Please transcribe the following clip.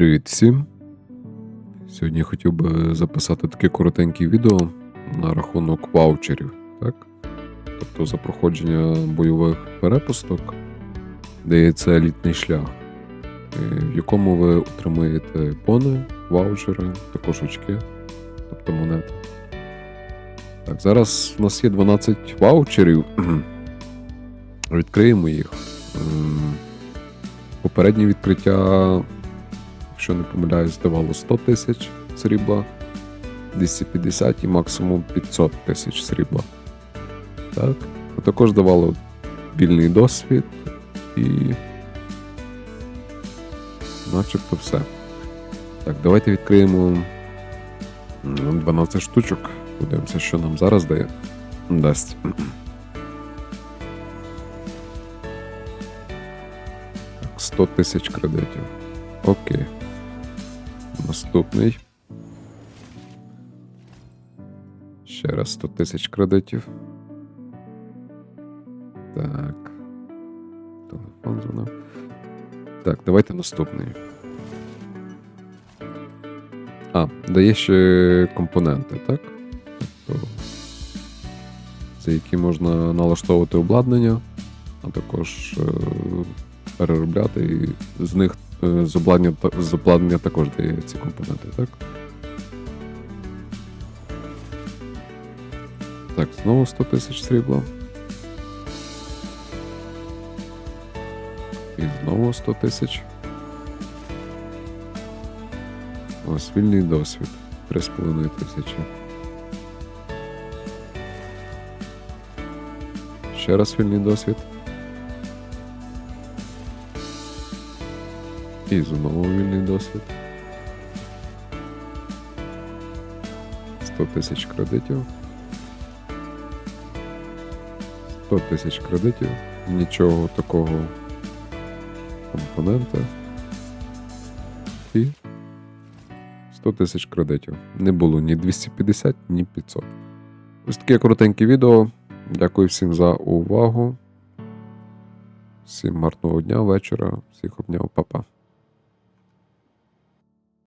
Привіт всім! Сьогодні хотів би записати таке коротеньке відео на рахунок ваучерів, так? Тобто за проходження бойових перепусток дається елітний шлях, е, в якому ви отримаєте пони, ваучери, також очки, тобто монети. Так, зараз у нас є 12 ваучерів. Відкриємо їх. Попереднє відкриття якщо не помиляюсь, давало 100 тисяч срібла, 250 і максимум 500 тисяч срібла. Так. А також давало вільний досвід і. Начебто все. Так, давайте відкриємо 12 штучок. Подивимося, що нам зараз дає. Дасть. Так, 100 тисяч кредитів. Окей. Наступний. Ще раз 100 тисяч кредитів. Так. Телефон дзвонив. Так, давайте наступний. А, дає ще компоненти, так? Тобто, за які можна налаштовувати обладнання, а також е, переробляти і з них з обладнання, з обладнання також дає ці компоненти, так? Так, знову 100 тисяч срібла. І знову 100 тисяч. Ось вільний досвід. 3,5 тисячі. Ще раз вільний досвід. І знову вільний досвід. 100 тисяч кредитів. 100 тисяч кредитів. Нічого такого компонента. І 100 тисяч кредитів. Не було ні 250, ні 500. Ось таке коротеньке відео. Дякую всім за увагу. Всім гарного дня, вечора. Всіх обняв, па-па.